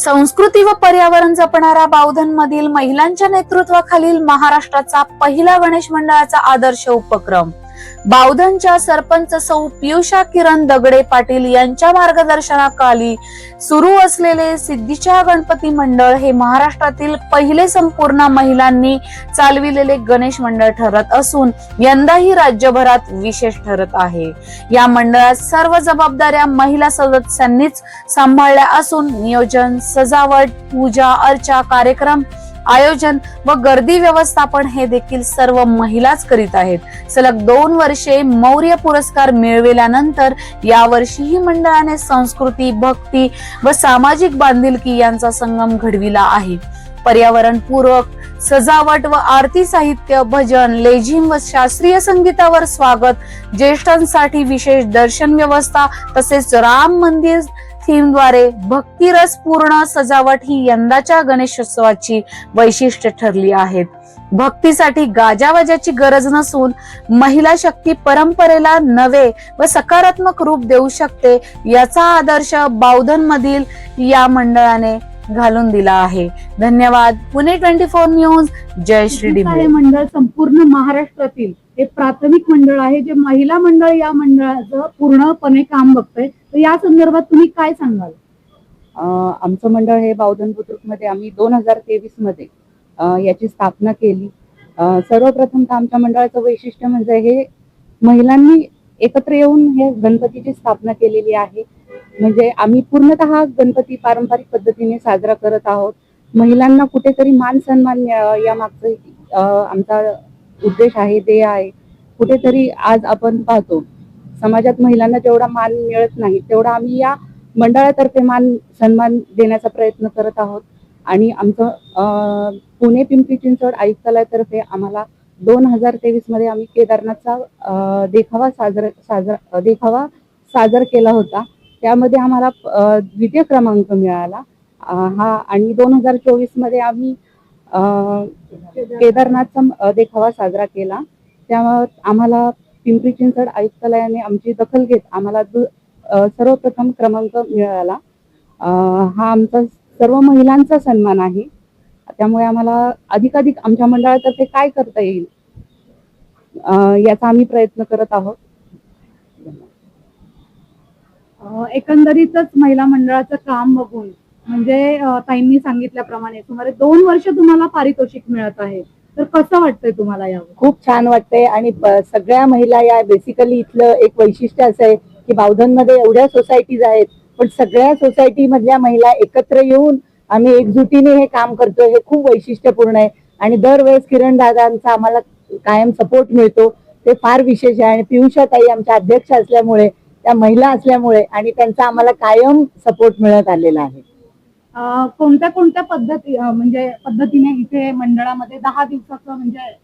संस्कृती व पर्यावरण जपणाऱ्या बावधन मधील महिलांच्या नेतृत्वाखालील महाराष्ट्राचा पहिला गणेश मंडळाचा आदर्श उपक्रम. बावधनच्या सरपंच सौ पियुषा किरण दगडे पाटील यांच्या मार्गदर्शनाखाली सुरू असलेले सिद्धीच्या गणपती मंडळ हे महाराष्ट्रातील पहिले संपूर्ण महिलांनी चालविलेले गणेश मंडळ ठरत असून यंदाही राज्यभरात विशेष ठरत आहे. या मंडळात सर्व जबाबदाऱ्या महिला सदस्यांनीच सांभाळल्या असून नियोजन सजावट पूजा अर्चा कार्यक्रम आयोजन व गर्दी व्यवस्थापन हे देखील सर्व महिलाच करीत आहेत. सलग दोन वर्षे मौर्य पुरस्कार मिळविल्यानंतर यावर्षीही मंडळाने संस्कृती भक्ती व सामाजिक बांधिलकी यांचा संगम घडविला आहे. पर्यावरणपूरक सजावट व आरती साहित्य भजन लेझिम व शास्त्रीय संगीतावर स्वागत ज्येष्ठांसाठी विशेष दर्शन व्यवस्था तसेच राम मंदिर थीमद्वारे भक्तिरस पूर्ण सजावट ही यंदाच्या गणेशोत्सवाची वैशिष्ट्य ठरली आहेत. भक्तीसाठी गाजावाजाची गरज नसून महिला शक्ती परंपरेला नवे व सकारात्मक रूप देऊ शकते याचा आदर्श बावधन मधील या मंडळाने घालून दिला आहे. धन्यवाद. Pune twenty four news. जय श्री मंडळ संपूर्ण महाराष्ट्रातील हे प्राथमिक मंडळ आहे जे महिला मंडळ या मंडळाचं पूर्णपणे काम बघतंय. तर या संदर्भात तुम्ही काय सांगाल? आमचं मंडळ हे बावधन बुद्रुकमध्ये आम्ही दोन हजार तेवीसमध्ये याची स्थापना केली. सर्वप्रथम तर आमच्या मंडळाचं वैशिष्ट्य म्हणजे हे महिलांनी एकत्र येऊन हे गणपतीची स्थापना केलेली आहे. म्हणजे आम्ही पूर्णतः गणपती पारंपरिक पद्धतीने साजरा करत आहोत. महिलांना कुठेतरी मान सन्मान या मागचं आमचा उद्देश आहे ध्येय आहे. कुठेतरी आज आपण पाहतो समाजात महिलांना जेवढा मान मिळत नाही तेवढा आम्ही या मंडळातर्फे मान सन्मान देण्याचा प्रयत्न करत आहोत. आणि आमचं पुणे पिंपरी चिंचवड आयुक्तालयातर्फे आम्हाला दोन हजार तेवीसमध्ये आम्ही केदारनाथचा देखावा साजरा साजरा देखावा सादर केला होता. त्यामध्ये आम्हाला द्वितीय क्रमांक मिळाला. हा आणि दोन हजार चोवीसमध्ये आम्ही केदारनाथचा देखावा साजरा केला. त्यामुळे आम्हाला पिंपरी चिंचवड आयुक्तालयाने आमची दखल घेत आम्हाला सर्वप्रथम क्रमांक मिळाला. हा आमचा सर्व महिलांचा सन्मान आहे. त्यामुळे आम्हाला अधिकाधिक आमच्या मंडळातर्फे काय करता येईल याचा आम्ही प्रयत्न करत आहोत. एकंदरीतच महिला मंडळाचं काम बघून म्हणजे ताईंनी सांगितल्याप्रमाणे सुमारे दोन वर्ष तुम्हाला पारितोषिक मिळत आहे. तर कसं वाटतंय तुम्हाला यावर खूप छान वाटतंय आणि सगळ्या महिला या बेसिकली इथलं एक वैशिष्ट्य असं आहे की बावधनमध्ये एवढ्या सोसायटीज आहेत पण सगळ्या सोसायटी मधल्या महिला एकत्र येऊन आम्ही एकजुटीने हे काम करतोय हे खूप वैशिष्ट्यपूर्ण आहे. आणि दरवेळेस किरण दादांचा आम्हाला कायम सपोर्ट मिळतो. ते फार विशेष आहे आणि पियुषाताई आमच्या अध्यक्ष असल्यामुळे त्या महिला असल्यामुळे आणि त्यांचा आम्हाला कायम सपोर्ट मिळत आलेला आहे. कोणत्या कोणत्या पद्धती म्हणजे पद्धतीने इथे मंडळामध्ये दहा दिवसाचं म्हणजे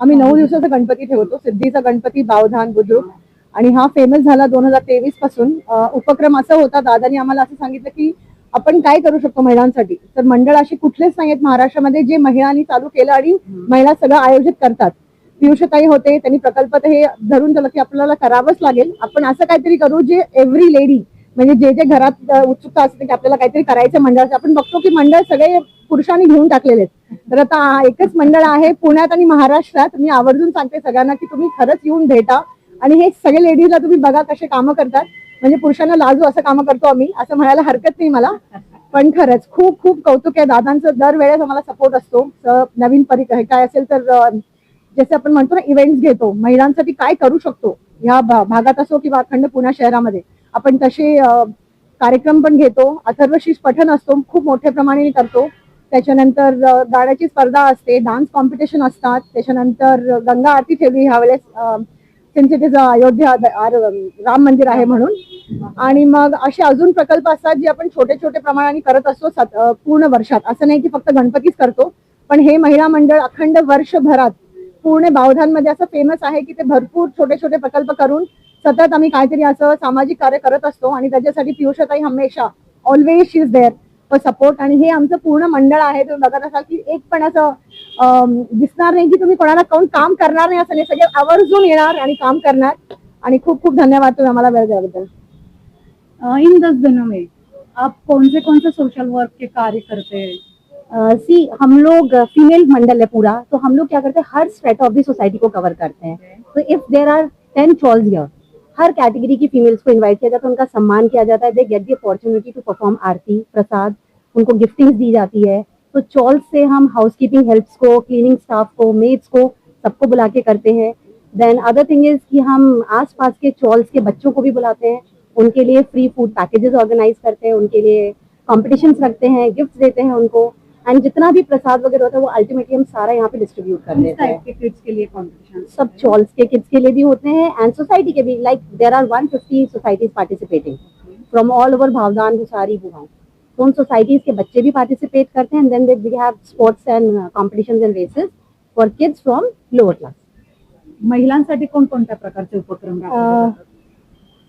आम्ही नऊ दिवसाचा गणपती ठेवतो सिद्धीचा गणपती बावधान बुद्रुक. आणि हा फेमस झाला दोन हजार तेवीसपासून. उपक्रम असा होता दादानी आम्हाला असं सांगितलं की आपण काय करू शकतो महिलांसाठी? तर मंडळ असे कुठलेच नाही आहेत महाराष्ट्रामध्ये जे महिलांनी चालू केलं आणि महिला सगळं आयोजित करतात. पियुषताई होते त्यांनी प्रकल्प हे धरून दिलं की आपल्याला करावंच लागेल. आपण असं काहीतरी करू जे एव्हरी लेडी म्हणजे जे जे घरात उत्सुकता असते की आपल्याला काहीतरी करायचं मंडळाचं आपण बघतो की मंडळ सगळे पुरुषांनी घेऊन टाकलेले आहेत. तर आता एकच मंडळ आहे पुण्यात आणि महाराष्ट्रात. मी आवर्जून सांगते सगळ्यांना की तुम्ही खरंच येऊन भेटा आणि हे सगळे लेडीजला तुम्ही बघा कसे कामं करतात. म्हणजे पुरुषांना लाजू असं कामं करतो आम्ही असं म्हणायला हरकत नाही मला. पण खरंच खूप खूप कौतुक आहे. दादांचं दरवेळेस आम्हाला सपोर्ट असतो. नवीन परि काय असेल तर जसे आपण म्हणतो ना इव्हेंट्स घेतो. महिलांसाठी काय करू शकतो? ह्या भागात असो किंवा अखंड पुणे शहरामध्ये. आपण तसे कार्यक्रम पण घेतो. अथर्वशीष पठन असतो खूप मोठ्या प्रमाणे करतो. त्याच्यानंतर गाण्याची स्पर्धा असते डान्स कॉम्पिटिशन असतात. त्याच्यानंतर गंगा आरती ठेवली ह्यावेळेस वेळेस त्यांचे ते अयोध्या राम मंदिर आहे म्हणून. आणि मग असे अजून प्रकल्प असतात जे आपण छोटे छोटे प्रमाणाने करत असतो पूर्ण वर्षात. असं नाही की फक्त गणपतीच करतो पण हे महिला मंडळ अखंड वर्षभरात पूर्ण बावधानमध्ये असं फेमस आहे की ते भरपूर छोटे छोटे प्रकल्प करून सतत आम्ही काहीतरी असं सामाजिक कार्य करत असतो आणि त्याच्यासाठी पियुषताई हमेशा always she is there for support आणि हे आमचं पूर्ण मंडळ आहे. तुम्ही बघत असाल की एक पण असं दिसणार नाही की तुम्ही कोणाला कोण काम करणार नाही असं नाही. सगळे आवर्जून येणार आणि काम करणार. आणि खूप खूप धन्यवाद तुम्ही आम्हाला वेळ दिल्याबद्दल. इन दस दिनों में आप कौन से कौन से सोशल वर्क के कार्य करते हैं? सी हम लोग फीमेल मंडल है पूरा. तो हम लोग क्या करते हैं? हर स्ट्रेट ऑफ द सोसाइटी को कवर करते हैं. तो if there are ten chawls here her category की फीमेल्स को इनवाइट किया जाता है, उनका सम्मान किया जाता है। They get the opportunity to perform aarti, prasad, उनको गिफ्टिंग्स दी जाती है। तो चॉल्स से हम हाउस कीपिंग हेल्प्स को क्लीनिंग स्टाफ को मेड्स को सबको बुला के करते हैं। देन अदर थिंग इज़ कि हम आसपास के चॉल्स के बच्चों को भी बुलाते हैं। उनके लिए फ्री फ़ूड पैकेजेस ऑर्गेनाइज करते हैं, उनके लिए कॉम्पिटिशन्स रखते हैं गिफ्ट देते हैं उनको। एंड जितना भी प्रसाद वगैरह होता है वो अल्टीमेटली हम सारा यहाँ पे डिस्ट्रीब्यूट कर देते हैं। के किड्स के लिए कॉम्पिटिशन सब चॉल्स के किड्स के लिए भी होते हैं एंड सोसाइटी के भी like there are 150 societies participating from all over Bavdhan Bhusari Wuhan तो उन सोसाइटीज के बच्चे भी पार्टिसिपेट करते हैं and then we have sports and competitions and races for kids from lower class महिलांसाठी कोणकोणत्या प्रकारचे उपक्रम?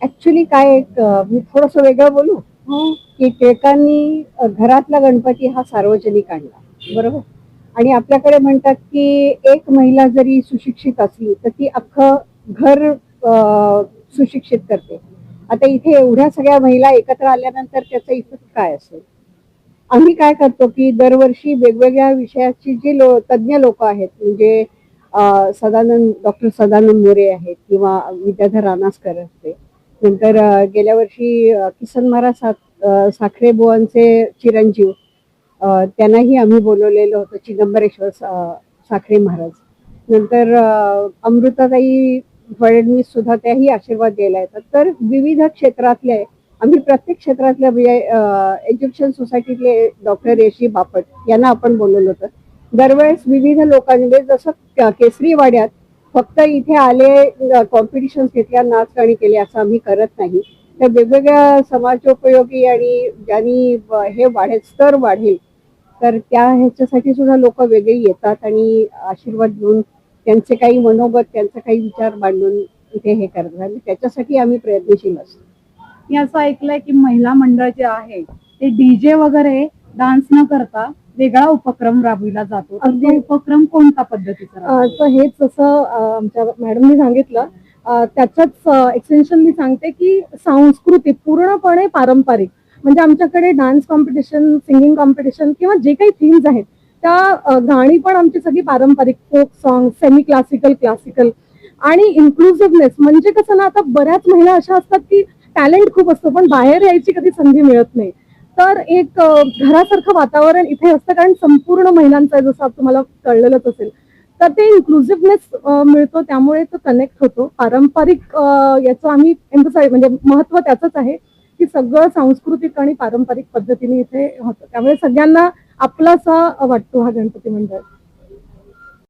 ऍक्च्युली काय एक, अं, मी थोडस वेगळं बोलू? की टिळकांनी घरातला गणपती हा सार्वजनिक आणला. बरोबर? आणि आपल्याकडे म्हणतात की एक महिला जरी सुशिक्षित असली तर ती अख्खं घर सुशिक्षित करते. आता इथे एवढ्या सगळ्या महिला एकत्र आल्यानंतर त्याचा इफेक्ट काय असेल? आम्ही काय करतो की दरवर्षी वेगवेगळ्या विषयाची जी लो तज्ज्ञ लोक आहेत म्हणजे सदानंद डॉक्टर सदानंद मोरे आहेत किंवा विद्याधर रानासकर असते नंतर गेल्या वर्षी किसन महाराज सा साखरे बुवांचे चिरंजीव त्यांनाही आम्ही बोलवलेलं होतं चिदंबरेश्वर सा- साखरे महाराज. नंतर अमृताताई फडणवीस सुद्धा त्याही आशीर्वाद द्यायला येतात. तर विविध क्षेत्रातले आम्ही प्रत्येक क्षेत्रातल्या म्हणजे एज्युकेशन सोसायटीतले डॉक्टर येशी बापट यांना आपण बोलवलं होतं. दरवेळेस विविध लोकांमध्ये जसं केसरी वाड्यात फक्त इथे आले कॉम्पिटिशन घेतल्या नाच गाणी केली असं आम्ही करत नाही. तर वेगवेगळ्या समाजोपयोगी आणि ज्यांनी हे वाढेल स्तर वाढेल तर त्या ह्याच्यासाठी सुद्धा लोक वेगळी येतात आणि आशीर्वाद घेऊन त्यांचे काही मनोगत त्यांचे काही विचार मांडून इथे हे करतात. आणि त्याच्यासाठी आम्ही प्रयत्नशील असतो. मी असं ऐकलंय की महिला मंडळ जे आहे ते डीजे वगैरे डान्स न करता वेगळा उपक्रम राबविला जातो तर तो अगदी. उपक्रम कोणत्या पद्धतीचा? तर हेच जसं आमच्या मॅडमनी सांगितलं अं, त्याच्याच एक्सटेन्शन मी सांगते की सांस्कृतिक पूर्णपणे पारंपरिक म्हणजे आमच्याकडे डान्स कॉम्पिटिशन सिंगिंग कॉम्पिटिशन किंवा जे काही थीम्स आहेत त्या गाणी पण आमची सगळी पारंपरिक folk song semi classical classical आणि इन्क्लुसिव्हनेस म्हणजे कसं ना आता बऱ्याच महिला अशा असतात की टॅलेंट खूप असतो पण बाहेर यायची कधी संधी मिळत नाही तर एक घरासारखं वातावरण इथे असतं कारण संपूर्ण महिलांचं आहे जसं तुम्हाला कळलेलंच असेल. तर ते इन्क्लुझिव्हनेस मिळतो त्यामुळे तो कनेक्ट होतो. पारंपरिक याचं आम्ही म्हणजे महत्त्व त्याचंच आहे की सगळं सांस्कृतिक आणि पारंपरिक पद्धतीने इथे होतं. त्यामुळे सगळ्यांना आपलासा वाटतो हा गणपती मंडळ.